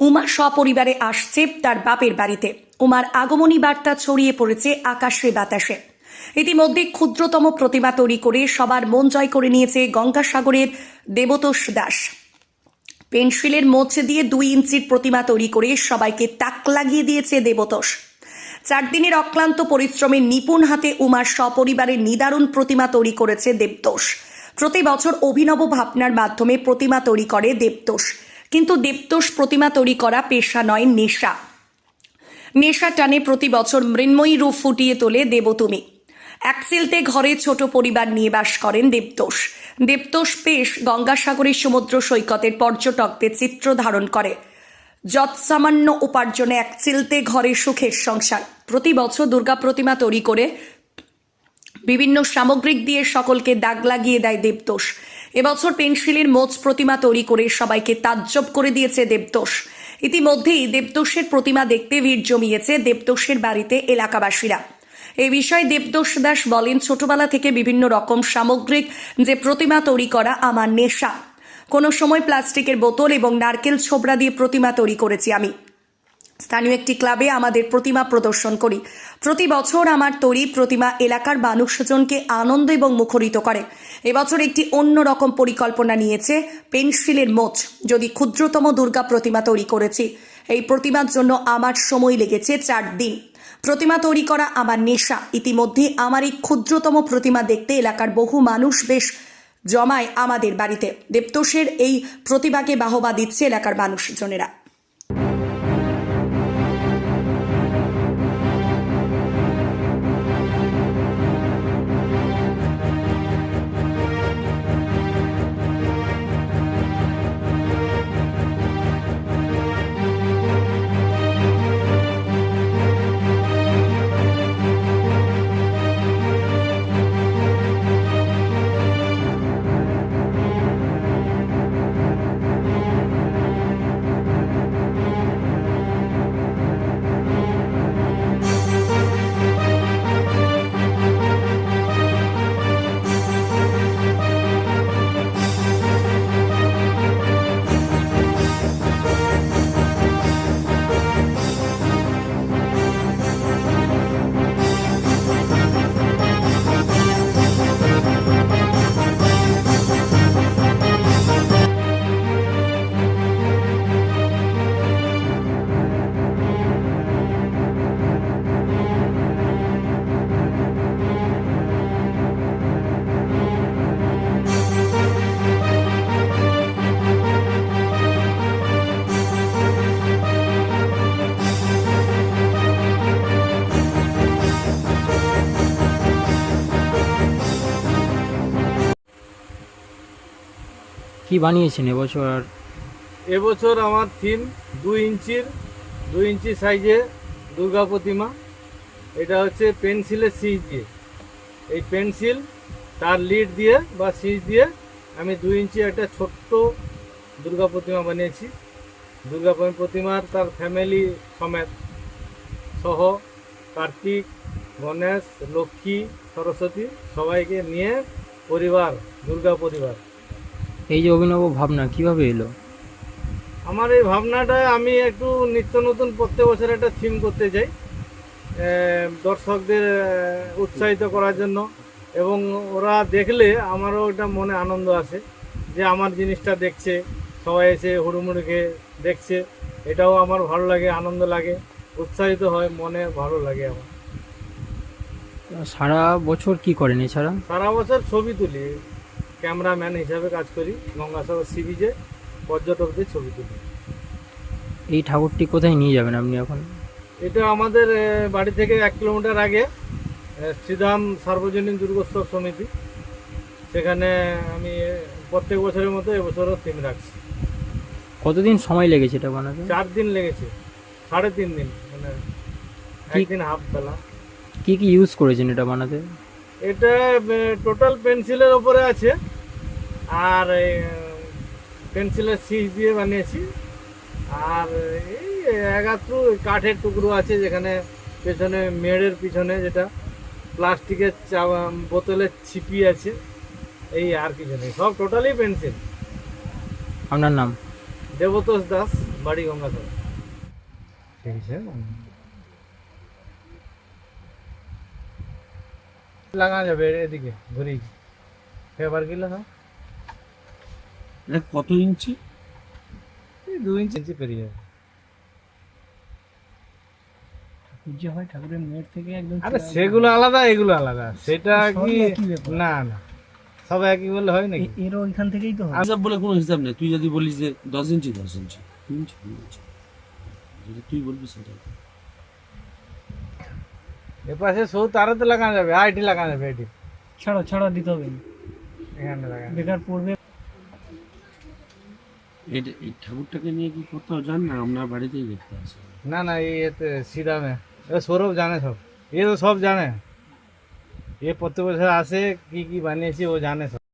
উমা সপরিবারে আসছে তার বাপের বাড়িতে। উমার আগমনী বার্তা ছড়িয়ে পড়েছে আকাশে বাতাসে। ইতিমধ্যে ক্ষুদ্রতম প্রতিমা তৈরি করে সবার মন জয় করে নিয়েছে গঙ্গাসাগরের দেবতোষ দাস। পেন্সিলের মোচে দিয়ে দুই ইঞ্চির প্রতিমা তৈরি করে সবাইকে তাক লাগিয়ে দিয়েছে দেবতোষ। চার দিনের অক্লান্ত পরিশ্রমে নিপুণ হাতে উমার সপরিবারের নিদারুণ প্রতিমা তৈরি করেছে দেবতোষ। প্রতি বছর অভিনব ভাবনার মাধ্যমে প্রতিমা তৈরি করে দেবতোষ। কিন্তু দেবতোষ প্রতিমা তৈরি করা পেশা নয়, নেশা। নেশা টানে প্রতি বছর মৃন্ময়ী রূপ ফুটিয়ে তোলে দেবতুমি। একসিলতে ঘরে ছোট পরিবার নিয়ে বাস করেন দেবতোষ দেবতোষ পেশ গঙ্গাসাগরের সমুদ্র সৈকতের পর্যটকদের চিত্র ধারণ করে। যৎসামান্য উপার্জনে এক চিলতে ঘরে সুখের সংসার। প্রতি বছর দুর্গা প্রতিমা তৈরি করে বিভিন্ন সামগ্রিক দিয়ে সকলকে দাগ লাগিয়ে দেয় দেবতোষ এবছর পেন্সিলের মোচ প্রতিমা তৈরি করে সবাইকে তাজ্জব করে দিয়েছে দেবতোষ ইতিমধ্যেই দেবতোষের প্রতিমা দেখতে ভিড় জমিয়েছে দেবতোষের বাড়িতে এলাকাবাসীরা। এই বিষয়ে দেবতোষ দাস বলেন, ছোটবেলা থেকে বিভিন্ন রকম সামগ্রিক যে প্রতিমা তৈরি করা আমার নেশা। কোনো সময় প্লাস্টিকের বোতল এবং নারকেল ছোবড়া দিয়ে প্রতিমা তৈরি করেছি আমি। স্থানীয় একটি ক্লাবে আমাদের প্রতিমা প্রদর্শন করি। প্রতি বছর আমার তৈরি প্রতিমা এলাকার মানুষজনকে আনন্দ এবং মুখরিত করে। এবছর একটি অন্য রকম পরিকল্পনা নিয়েছে পেন্সিলের মোচ, যদি ক্ষুদ্রতম দুর্গা প্রতিমা তৈরি করেছি। এই প্রতিমার জন্য আমার সময় লেগেছে চার দিন। প্রতিমা তৈরি করা আমার নেশা। ইতিমধ্যে আমার এই ক্ষুদ্রতম প্রতিমা দেখতে এলাকার বহু মানুষ বেশ জমায় আমাদের বাড়িতে। দেবতোষের এই প্রতিভাকে বাহবা দিচ্ছে এলাকার মানুষজনেরা। কি বানিয়েছেন এবছর? আর এবছর আমার থিম দুই ইঞ্চির, দুই ইঞ্চি সাইজে দুর্গা প্রতিমা। এটা হচ্ছে পেন্সিলের সিজ দিয়ে। এই পেন্সিল তার লিড দিয়ে বা সিজ দিয়ে আমি দুই ইঞ্চি একটা ছোট্ট দুর্গা প্রতিমা বানিয়েছি। দুর্গা প্রতিমার তার ফ্যামিলি সমেত সহ কার্তিক, গণেশ, লক্ষ্মী, সরস্বতী সবাইকে নিয়ে পরিবার, দুর্গা পরিবার। এই যে অভিনব ভাবনা কীভাবে এলো? আমার এই ভাবনাটা আমি একটু নিত্য নতুন প্রত্যেক বছর একটা থিম করতে চাই দর্শকদের উৎসাহিত করার জন্য। এবং ওরা দেখলে আমারও একটা মনে আনন্দ আসে যে আমার জিনিসটা দেখছে সবাই এসে হুড়ুমুড়িকে দেখছে। এটাও আমার ভালো লাগে আনন্দ লাগে উৎসাহিত হয় মনে ভালো লাগে আমার। সারা বছর কি করেন এছাড়া? সারা বছর ছবি তুলি। ক্যামেরাম্যান হিসাবে কাজ করি গঙ্গাসাগর সি বিচে পর্যটকদের ছবি তুলি। এই ঠাকুরটি কোথায় নিয়ে যাবেন আপনি এখন? এটা আমাদের বাড়ি থেকে এক কিলোমিটার আগে শ্রীধাম সার্বজনীন দুর্গোৎসব সমিতি। সেখানে আমি প্রত্যেক বছরের মতো এবছরও থিম রাখছি। কতদিন সময় লেগেছে এটা বানাতে? চার দিন লেগেছে সাড়ে তিন দিন মানে একদিন হাফ বেলা। কি কি ইউজ করেছেন এটা বানাতে? এটা টোটাল পেন্সিলের ওপরে আছে। আর পেন্সিলের সিজ দিয়ে বানিয়েছি। আর এই একাত্র কাঠের টুকরো আছে যেখানে পেছনে মেড়ের পিছনে যেটা প্লাস্টিকের চা- বোতলের ছিপি আছে। এই আর কিছু নেই সব টোটালি পেন্সিল আপনার নাম? দেবতোষ দাস বাড়ি গঙ্গাধর। ঠিক আছে। লাগা যাবে এদিকে ঘুরি ফেবার কিলো হয় এটা কত ইঞ্চি? দু ইঞ্চি ইঞ্চি পেরিয়ে যাবে। যে হয় ঠাকুরের মেয়ের থেকে একদম আরে সেগুলো আলাদা এগুলো আলাদা। সেটা কি না না। সব একই বলে হয় নাকি? এরও ওইখান থেকেই তো হিসাব বলে কোনো হিসাব নেই। তুই যদি বলিস যে দশ ইঞ্চি দশ ইঞ্চি তুই বলবি সেটা। সৌ তারাতে লাগানো যাবে আইটি লাগানো যাবে আইটি ছাড়া ছাড়া দিতে হবে। এখানে লাগানো। বেকার পড়বে এটা, এই ঠাকুরটাকে নিয়ে কি কোথাও যান না? আপনার বাড়িতেই দেখতে আসেন না না, এই এতে সিদামে এ সৌরভ জানে সব। এ তো সব জানে। এ প্রত্যেক বছর আসে, কি কি বানিয়েছে ও জানে সব।